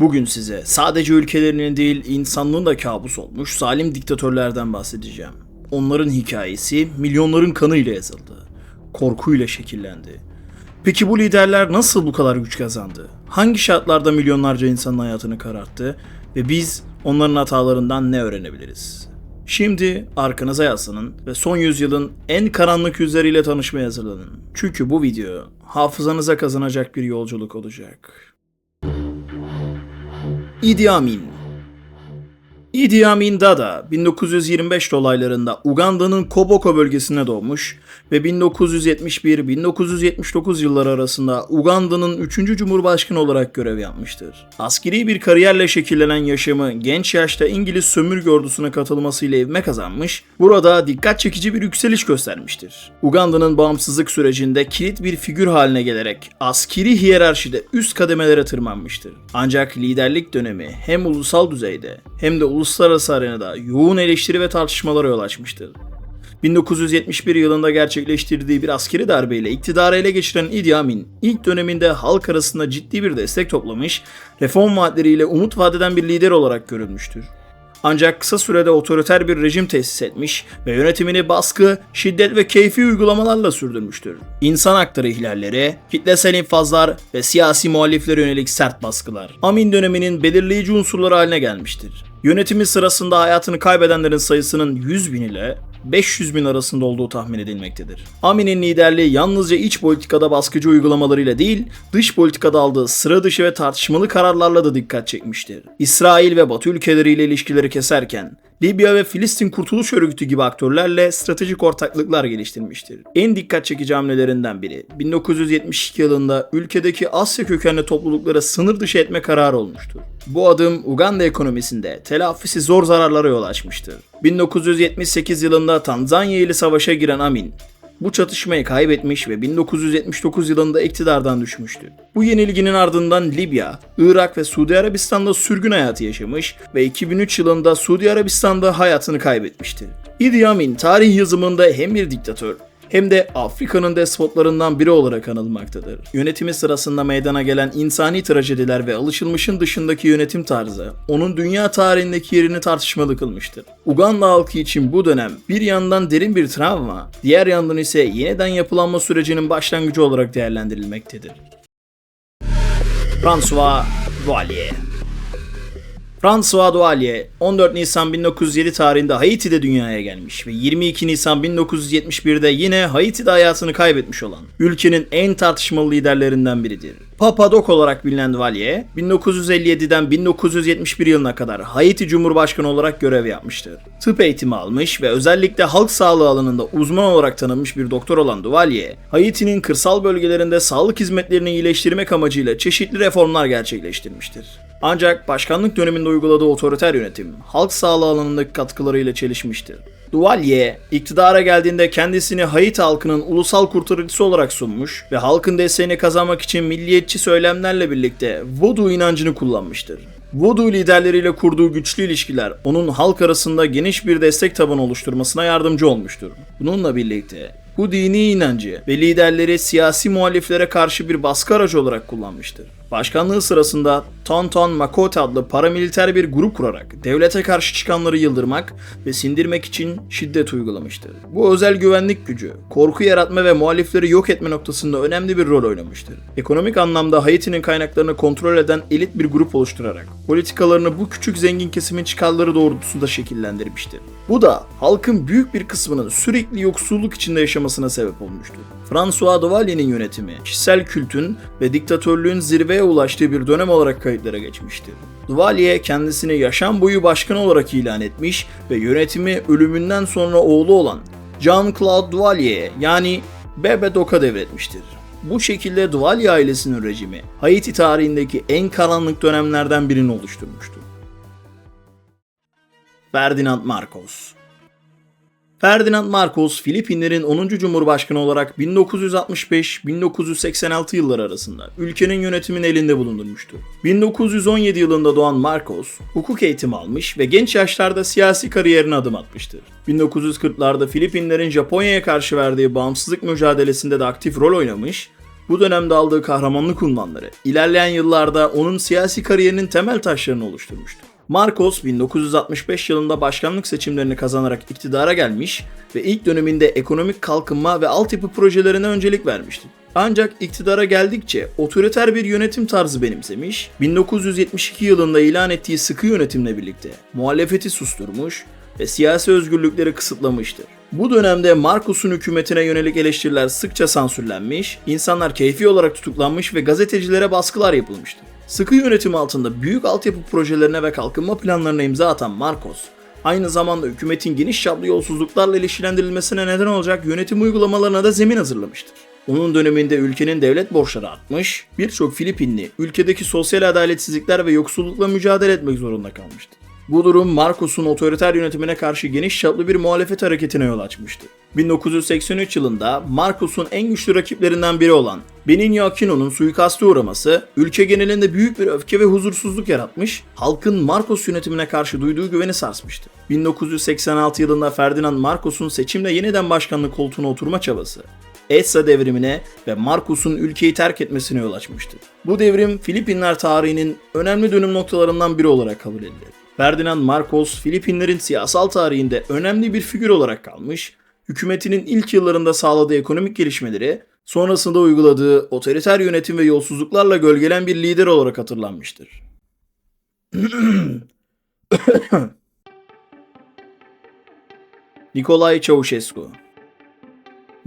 Bugün size sadece ülkelerinin değil insanlığın da kabus olmuş zalim diktatörlerden bahsedeceğim. Onların hikayesi milyonların kanıyla yazıldı. Korkuyla şekillendi. Peki bu liderler nasıl bu kadar güç kazandı? Hangi şartlarda milyonlarca insanın hayatını kararttı? Ve biz onların hatalarından ne öğrenebiliriz? Şimdi arkanıza yaslanın ve son yüzyılın en karanlık yüzleriyle tanışmaya hazırlanın. Çünkü bu video hafızanıza kazanacak bir yolculuk olacak. إيدي أمين. Idi Amin Dada 1925 dolaylarında Uganda'nın Koboko bölgesine doğmuş ve 1971-1979 yılları arasında Uganda'nın 3. Cumhurbaşkanı olarak görev yapmıştır. Askeri bir kariyerle şekillenen yaşamı genç yaşta İngiliz sömürge ordusuna katılmasıyla evme kazanmış, burada dikkat çekici bir yükseliş göstermiştir. Uganda'nın bağımsızlık sürecinde kilit bir figür haline gelerek askeri hiyerarşide üst kademelere tırmanmıştır. Ancak liderlik dönemi hem ulusal düzeyde hem de uluslararası arenada yoğun eleştiri ve tartışmalara yol açmıştır. 1971 yılında gerçekleştirdiği bir askeri darbeyle iktidarı ele geçiren Idi Amin, ilk döneminde halk arasında ciddi bir destek toplamış, reform vaatleriyle umut vadeden bir lider olarak görülmüştür. Ancak kısa sürede otoriter bir rejim tesis etmiş ve yönetimini baskı, şiddet ve keyfi uygulamalarla sürdürmüştür. İnsan hakları ihlalleri, kitlesel infazlar ve siyasi muhaliflere yönelik sert baskılar Amin döneminin belirleyici unsurları haline gelmiştir. Yönetimi sırasında hayatını kaybedenlerin sayısının 100 bin ile 500 bin arasında olduğu tahmin edilmektedir. Amin'in liderliği yalnızca iç politikada baskıcı uygulamalarıyla değil, dış politikada aldığı sıra dışı ve tartışmalı kararlarla da dikkat çekmiştir. İsrail ve Batı ülkeleriyle ilişkileri keserken, Libya ve Filistin Kurtuluş Örgütü gibi aktörlerle stratejik ortaklıklar geliştirmiştir. En dikkat çekici hamlelerinden biri 1972 yılında ülkedeki Asya kökenli topluluklara sınır dışı etme kararı olmuştur. Bu adım Uganda ekonomisinde telafisi zor zararlara yol açmıştır. 1978 yılında Tanzanya ile savaşa giren Amin, bu çatışmayı kaybetmiş ve 1979 yılında iktidardan düşmüştü. Bu yenilginin ardından Libya, Irak ve Suudi Arabistan'da sürgün hayatı yaşamış ve 2003 yılında Suudi Arabistan'da hayatını kaybetmişti. Idi Amin tarih yazımında hem bir diktatör hem de Afrika'nın despotlarından biri olarak anılmaktadır. Yönetimi sırasında meydana gelen insani trajediler ve alışılmışın dışındaki yönetim tarzı onun dünya tarihindeki yerini tartışmalı kılmıştır. Uganda halkı için bu dönem bir yandan derin bir travma, diğer yandan ise yeniden yapılanma sürecinin başlangıcı olarak değerlendirilmektedir. François Duvalier François Duvalier 14 Nisan 1907 tarihinde Haiti'de dünyaya gelmiş ve 22 Nisan 1971'de yine Haiti'de hayatını kaybetmiş olan ülkenin en tartışmalı liderlerinden biridir. Papa Doc olarak bilinen Duvalier, 1957'den 1971 yılına kadar Haiti Cumhurbaşkanı olarak görev yapmıştır. Tıp eğitimi almış ve özellikle halk sağlığı alanında uzman olarak tanınmış bir doktor olan Duvalier, Haiti'nin kırsal bölgelerinde sağlık hizmetlerini iyileştirmek amacıyla çeşitli reformlar gerçekleştirmiştir. Ancak başkanlık döneminde uyguladığı otoriter yönetim, halk sağlığı alanındaki katkılarıyla çelişmiştir. Duvalier, iktidara geldiğinde kendisini Haiti halkının ulusal kurtarıcısı olarak sunmuş ve halkın desteğini kazanmak için milliyetçi söylemlerle birlikte Voodoo inancını kullanmıştır. Voodoo liderleriyle kurduğu güçlü ilişkiler onun halk arasında geniş bir destek tabanı oluşturmasına yardımcı olmuştur. Bununla birlikte bu dini inancı ve liderleri siyasi muhaliflere karşı bir baskı aracı olarak kullanmıştır. Başkanlığı sırasında Tonton Makote adlı paramiliter bir grup kurarak devlete karşı çıkanları yıldırmak ve sindirmek için şiddet uygulamıştır. Bu özel güvenlik gücü, korku yaratma ve muhalifleri yok etme noktasında önemli bir rol oynamıştır. Ekonomik anlamda Haiti'nin kaynaklarını kontrol eden elit bir grup oluşturarak politikalarını bu küçük zengin kesimin çıkarları doğrultusunda şekillendirmiştir. Bu da halkın büyük bir kısmının sürekli yoksulluk içinde yaşamasına sebep olmuştur. François Duvalier'in yönetimi, kişisel kültün ve diktatörlüğün zirveye ulaştığı bir dönem olarak kayıtlara geçmiştir. Duvalier kendisini yaşam boyu başkan olarak ilan etmiş ve yönetimi ölümünden sonra oğlu olan Jean-Claude Duvalier'e yani Bebe Doc'a devretmiştir. Bu şekilde Duvalier ailesinin rejimi Haiti tarihindeki en karanlık dönemlerden birini oluşturmuştur. Ferdinand Marcos Ferdinand Marcos, Filipinlerin 10. Cumhurbaşkanı olarak 1965-1986 yılları arasında ülkenin yönetimini elinde bulundurmuştu. 1917 yılında doğan Marcos, hukuk eğitimi almış ve genç yaşlarda siyasi kariyerine adım atmıştır. 1940'larda Filipinlerin Japonya'ya karşı verdiği bağımsızlık mücadelesinde de aktif rol oynamış Bu dönemde aldığı kahramanlık unvanları ilerleyen yıllarda onun siyasi kariyerinin temel taşlarını oluşturmuştu. Marcos 1965 yılında başkanlık seçimlerini kazanarak iktidara gelmiş ve ilk döneminde ekonomik kalkınma ve altyapı projelerine öncelik vermişti. Ancak iktidara geldikçe otoriter bir yönetim tarzı benimsemiş, 1972 yılında ilan ettiği sıkı yönetimle birlikte muhalefeti susturmuş ve siyasi özgürlükleri kısıtlamıştır. Bu dönemde Marcos'un hükümetine yönelik eleştiriler sıkça sansürlenmiş, insanlar keyfi olarak tutuklanmış ve gazetecilere baskılar yapılmıştı. Sıkı yönetim altında büyük altyapı projelerine ve kalkınma planlarına imza atan Marcos, aynı zamanda hükümetin geniş çaplı yolsuzluklarla ilişkilendirilmesine neden olacak yönetim uygulamalarına da zemin hazırlamıştır. Onun döneminde ülkenin devlet borçları artmış, birçok Filipinli ülkedeki sosyal adaletsizlikler ve yoksullukla mücadele etmek zorunda kalmıştı. Bu durum Marcos'un otoriter yönetimine karşı geniş çaplı bir muhalefet hareketine yol açmıştı. 1983 yılında Marcos'un en güçlü rakiplerinden biri olan Benigno Aquino'nun suikaste uğraması ülke genelinde büyük bir öfke ve huzursuzluk yaratmış, halkın Marcos yönetimine karşı duyduğu güveni sarsmıştı. 1986 yılında Ferdinand Marcos'un seçimle yeniden başkanlık koltuğuna oturma çabası ESA devrimine ve Marcos'un ülkeyi terk etmesine yol açmıştı. Bu devrim Filipinler tarihinin önemli dönüm noktalarından biri olarak kabul edilir. Ferdinand Marcos, Filipinlerin siyasal tarihinde önemli bir figür olarak kalmış, hükümetinin ilk yıllarında sağladığı ekonomik gelişmeleri, sonrasında uyguladığı otoriter yönetim ve yolsuzluklarla gölgelen bir lider olarak hatırlanmıştır. Nikolay Ceausescu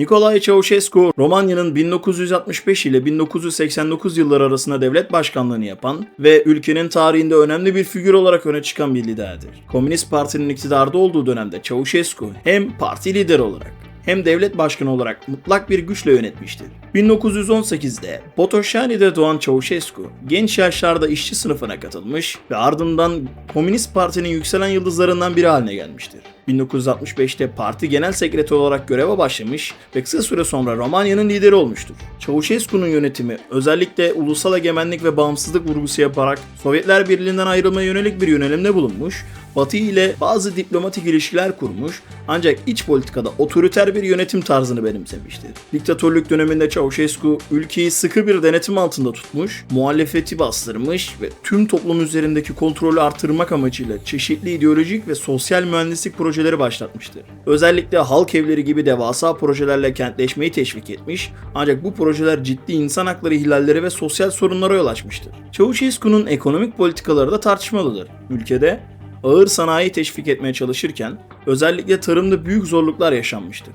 Nikolay Ceausescu, Romanya'nın 1965 ile 1989 yılları arasında devlet başkanlığını yapan ve ülkenin tarihinde önemli bir figür olarak öne çıkan bir liderdir. Komünist Parti'nin iktidarda olduğu dönemde Ceausescu hem parti lideri olarak hem devlet başkanı olarak mutlak bir güçle yönetmiştir. 1918'de Botoşani'de doğan Ceausescu genç yaşlarda işçi sınıfına katılmış ve ardından Komünist Parti'nin yükselen yıldızlarından biri haline gelmiştir. 1965'te parti genel sekreteri olarak göreve başlamış ve kısa süre sonra Romanya'nın lideri olmuştur. Ceausescu'nun yönetimi özellikle ulusal egemenlik ve bağımsızlık vurgusu yaparak Sovyetler Birliği'nden ayrılmaya yönelik bir yönelimde bulunmuş, Batı ile bazı diplomatik ilişkiler kurmuş ancak iç politikada otoriter bir yönetim tarzını benimsemiştir. Diktatörlük döneminde Ceausescu ülkeyi sıkı bir denetim altında tutmuş, muhalefeti bastırmış ve tüm toplum üzerindeki kontrolü artırmak amacıyla çeşitli ideolojik ve sosyal mühendislik projeleri başlatmıştır. Özellikle halk evleri gibi devasa projelerle kentleşmeyi teşvik etmiş ancak bu projeler ciddi insan hakları ihlalleri ve sosyal sorunlara yol açmıştır. Ceausescu'nun ekonomik politikaları da tartışmalıdır. Ülkede ağır sanayi teşvik etmeye çalışırken özellikle tarımda büyük zorluklar yaşanmıştı.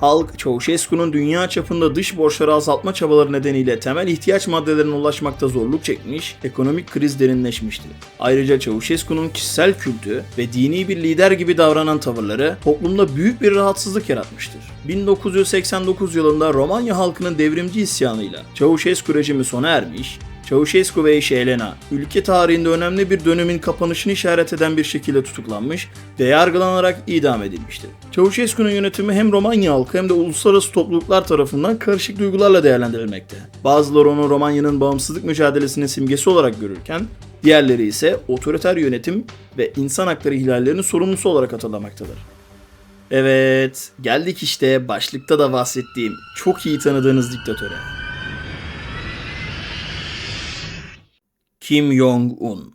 Halk, Ceausescu'nun dünya çapında dış borçları azaltma çabaları nedeniyle temel ihtiyaç maddelerine ulaşmakta zorluk çekmiş, ekonomik kriz derinleşmişti. Ayrıca Ceausescu'nun kişisel kültü ve dini bir lider gibi davranan tavırları toplumda büyük bir rahatsızlık yaratmıştır. 1989 yılında Romanya halkının devrimci isyanıyla Ceausescu rejimi sona ermiş, Ceausescu ve eşi Elena, ülke tarihinde önemli bir dönemin kapanışını işaret eden bir şekilde tutuklanmış ve yargılanarak idam edilmiştir. Ceausescu'nun yönetimi hem Romanya halkı hem de uluslararası topluluklar tarafından karışık duygularla değerlendirilmekte. Bazıları onu Romanya'nın bağımsızlık mücadelesinin simgesi olarak görürken, diğerleri ise otoriter yönetim ve insan hakları ihlallerinin sorumlusu olarak hatırlamaktadır. Evet, geldik işte başlıkta da bahsettiğim çok iyi tanıdığınız diktatöre. Kim Jong-un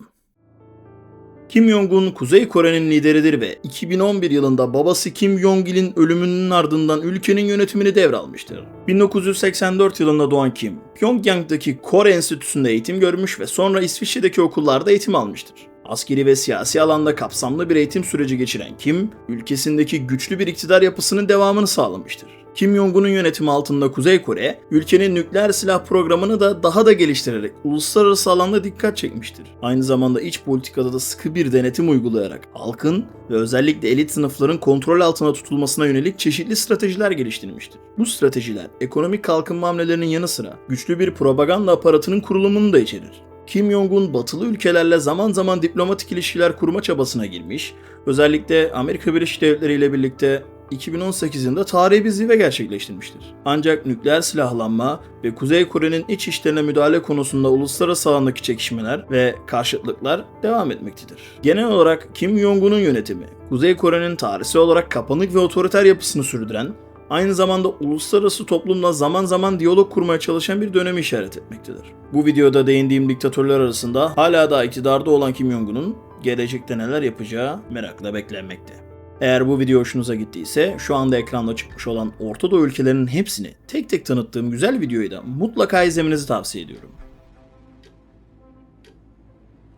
Kim Jong-un Kuzey Kore'nin lideridir ve 2011 yılında babası Kim Jong-il'in ölümünün ardından ülkenin yönetimini devralmıştır. 1984 yılında doğan Kim, Pyongyang'daki Kore Enstitüsü'nde eğitim görmüş ve sonra İsviçre'deki okullarda eğitim almıştır. Askeri ve siyasi alanda kapsamlı bir eğitim süreci geçiren Kim, ülkesindeki güçlü bir iktidar yapısının devamını sağlamıştır. Kim Jong-un'un yönetimi altında Kuzey Kore, ülkenin nükleer silah programını da daha da geliştirerek uluslararası alanda dikkat çekmiştir. Aynı zamanda iç politikada da sıkı bir denetim uygulayarak halkın ve özellikle elit sınıfların kontrol altına tutulmasına yönelik çeşitli stratejiler geliştirmiştir. Bu stratejiler ekonomik kalkınma hamlelerinin yanı sıra güçlü bir propaganda aparatının kurulumunu da içerir. Kim Jong-un batılı ülkelerle zaman zaman diplomatik ilişkiler kurma çabasına girmiş, özellikle Amerika Birleşik Devletleri ile birlikte 2018 yılında tarihi bir zirve gerçekleştirmiştir. Ancak nükleer silahlanma ve Kuzey Kore'nin iç işlerine müdahale konusunda uluslararası alandaki çekişmeler ve karşıtlıklar devam etmektedir. Genel olarak Kim Jong-un'un yönetimi, Kuzey Kore'nin tarihsel olarak kapanık ve otoriter yapısını sürdüren aynı zamanda uluslararası toplumla zaman zaman diyalog kurmaya çalışan bir dönemi işaret etmektedir. Bu videoda değindiğim diktatörler arasında hala da iktidarda olan Kim Jong-un'un gelecekte neler yapacağı merakla beklenmekte. Eğer bu video hoşunuza gittiyse şu anda ekranda çıkmış olan Orta Doğu ülkelerinin hepsini tek tek tanıttığım güzel videoyu da mutlaka izlemenizi tavsiye ediyorum.